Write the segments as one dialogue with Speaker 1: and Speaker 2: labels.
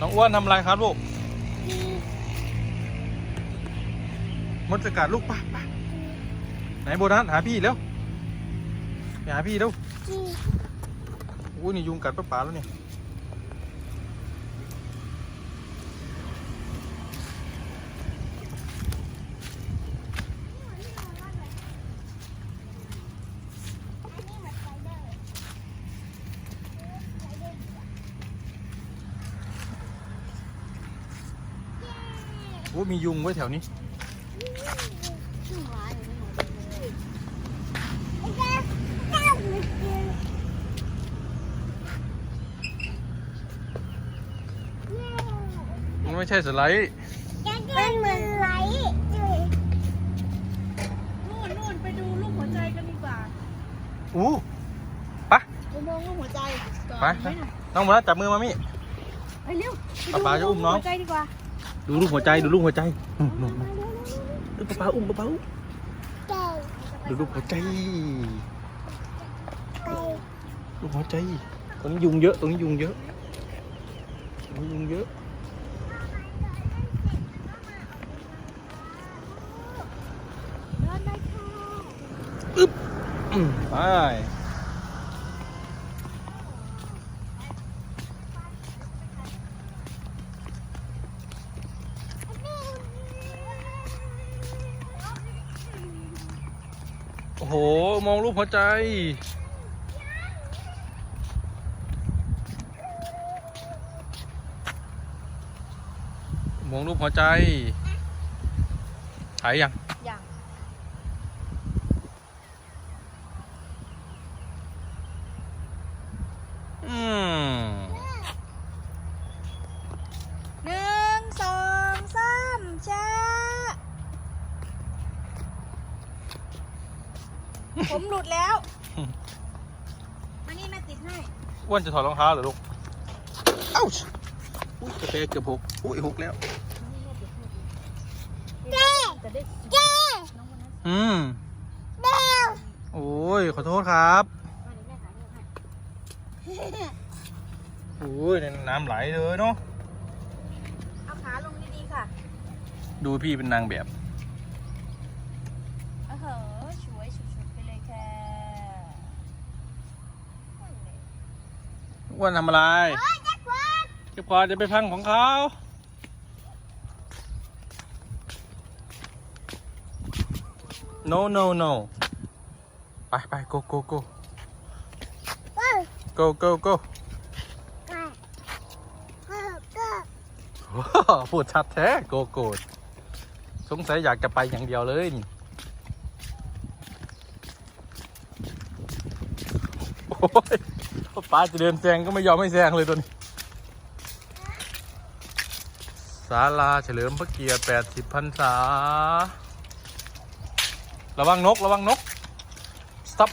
Speaker 1: น้องอ้วนทำอะไรครับลูกมดจะกัดลูกไปไปไหนโบนัสหาพี่แล้วไปหาพี่เร็วอู้นี่ยุงกัดป้าป๋าแล้วเนี่ย โอ้มียุงไว้แถวนี้มันไม่ใช่สไลด์
Speaker 2: มันเหมือนไหล
Speaker 3: นู่นนู่นไปดูรูปหัวใจกันดีกว่า
Speaker 1: อู้ไปะ
Speaker 3: ไปมองรูปหัวใจก่อน
Speaker 1: ไป
Speaker 3: ไหมน่ะ
Speaker 1: น้องโบนัสจับมือมามี่
Speaker 3: ไปเร็วไป
Speaker 1: ป๊าป๊าจะอุ้มน้อง
Speaker 3: หัวใจดีกว่า
Speaker 1: ดูรูปหัวใจดูรูปหัวใจนู่นนู่นนู่นเอ้ยป๊าป๊าอุ้มป๊าป๊าอุ้ม
Speaker 2: เก่ง
Speaker 1: ดูรูปหัวใจ
Speaker 2: ไป
Speaker 1: รูปหัวใจตรงนี้ยุงเยอะตรงนี้ยุงเยอะตรงนี้ยุงเยอะ
Speaker 2: เดินได้ค่ะ
Speaker 1: อืมไป มองรูปหัวใจ มองรูปหัวใจถ่ายยัง
Speaker 3: ยัง
Speaker 1: อืม
Speaker 3: หนึ่งสองสามจ้า ผมหลุดแล้วมานี่แม่ติดให้
Speaker 1: อ้วนจะถอดรองเท้าเหรอลูกเอ้าอุ้ยกระเตะเกือบหกอุ้ยหกแล้ว
Speaker 2: เจ๊
Speaker 3: จะได้
Speaker 2: เจ๊
Speaker 3: น้องวันนั้น
Speaker 1: อืม
Speaker 2: เดี๋ยว
Speaker 1: โอ้ยขอโทษครับ
Speaker 3: มาเดี๋ยวแม่ถ่ายรูปให้
Speaker 1: โอ้ยน้ำไหลเลยเนาะ
Speaker 3: เอาขาลงดีๆค่ะ
Speaker 1: ดูพี่เป็นนางแบบ
Speaker 3: เออเหอะสวยสุดๆไปเลยค่ะ
Speaker 1: อ้วนทำอะไร
Speaker 2: โอ้ยจักรวาล
Speaker 1: เก็บก่อนจะไปพังของเขา no no no ไปไป go go go
Speaker 2: เอ้ย
Speaker 1: go go go
Speaker 2: ไปเออก็
Speaker 1: ว้าวพูดชัดแท้ go go สงสัยอยากจะไปอย่างเดียวเลยนี่โอ้ย ป้าจะเดินแซงก็ไม่ยอมให้แซงเลยตัวนี้ศาลาเฉลิมพระเกียรติ80พรรษา ระวังนก ระวังนก stop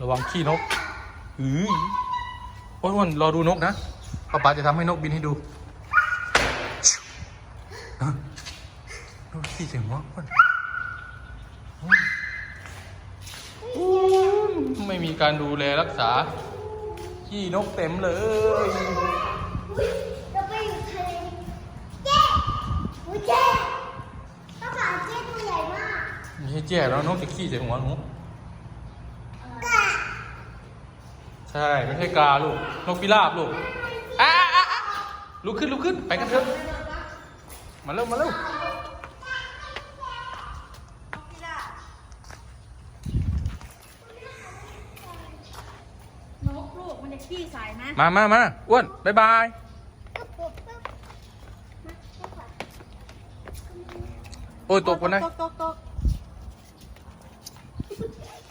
Speaker 1: ระวังขี้นกอือโอ้ยวันรอดูนกนะป้าป๋าจะทำให้นกบินให้ดู ขี้เสียงวะวันไม่มีการดูแลรักษา ขี้นกเต็มเลย
Speaker 2: เราไปอยู่ทะเลเจ๊อุ้ยเจ๊ป้าป๋าเจ๊ตัวใหญ่มาก
Speaker 1: ไม่ใช่แจ้แล้วนกจะขี้ใส่หัวหนู
Speaker 2: กะ
Speaker 1: ใช่ไม่ใช่กาลูกนกพิราบลูกอะอะอะลุกขึ้นลุกขึ้นไปกันเถอะมาเร็วมาเร็ว
Speaker 3: นกลูก มันจะขี้ใส่นะ
Speaker 1: มามามาอ้วนบายบาย
Speaker 2: ก็ปุ๊บปุ๊บ
Speaker 1: โอ้ยตกคนได้
Speaker 3: ตกตกตก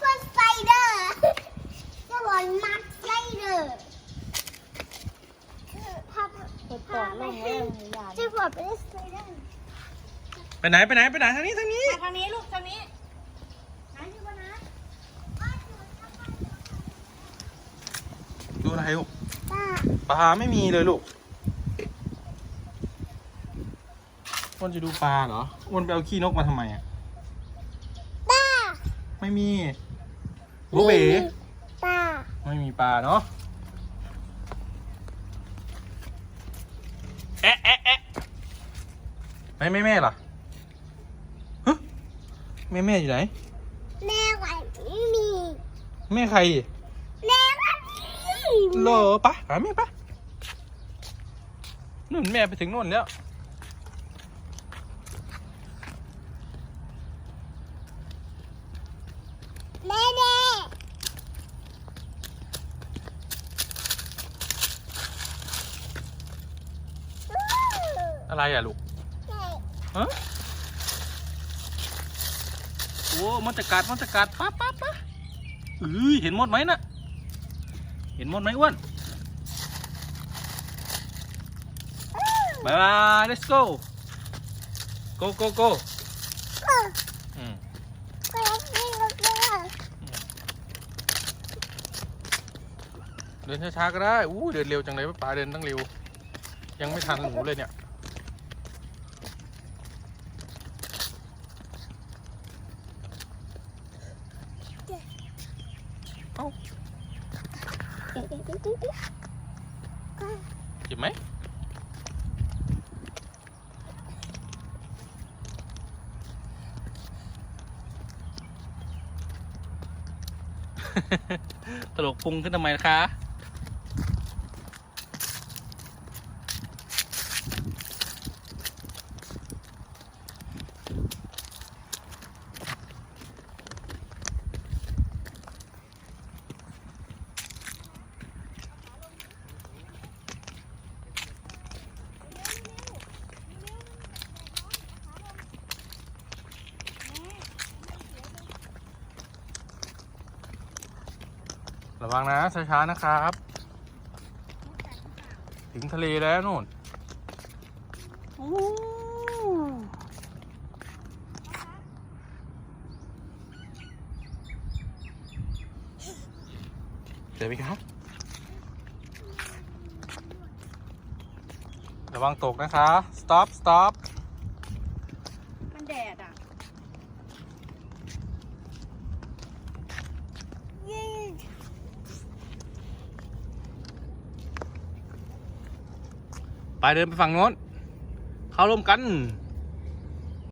Speaker 2: ก็สไปเดอร์จะบอลมัดสไปเดอร์พา
Speaker 3: เปิดปอดลงไว้เลยอย่า
Speaker 2: จะบอกเป็นสไปเดอร์
Speaker 1: ไปไหนไปไหนไปไหนทางนี้ทางนี้
Speaker 3: มาทางนี้ลูกทางนี้ไหนที่วันนะ
Speaker 1: ดู อะไรลูก
Speaker 2: ป้า
Speaker 1: ปลาไม่มีเลยลูกอ้วนจะดูปลาเหรออ้วนไปเอาขี้นกมาทำไมอะ
Speaker 2: ป้า
Speaker 1: ไม่มีโบเบ๋
Speaker 2: ป้า
Speaker 1: ไม่มีปลาเนาะแอะแอะแอะไม่แม่แม่ล่ะฮะแม่แม่อยู่ไหน
Speaker 2: แม่วันนี้มี
Speaker 1: แม่ใคร
Speaker 2: แม่วันนี้
Speaker 1: เหรอปะหาแม่ปะนู่นแม่ไปถึงนู่นแล้ว
Speaker 2: แม่แม่
Speaker 1: อะไรอะลูกฮะโอ้มันจะกัดมันจะกัดปั๊บปั๊บปั๊บเอ้ยเห็นหมดไหมน่ะ เห็นมดไหมอ้วนบายบาย let's go go go go อืม
Speaker 2: ก็ยังไม่รู้เลย
Speaker 1: เดินช้าๆก็ได้อู้เดินเร็วจังเลยป้าเดินตั้งเร็ว ยังไม่ทันหนูเลยเนี่ย เอ้า เจ็บไหมตลกพุงขึ้นทำไมคะ ระวังนะช้าๆนะครับ ถึงทะเลแล้วนู่นเดี๋ยวไปครับ ระวังตกนะคะ stop stop
Speaker 3: มันแดดอะ
Speaker 1: ไป เดินไปฝั่งโน้น เข้าร่วมกัน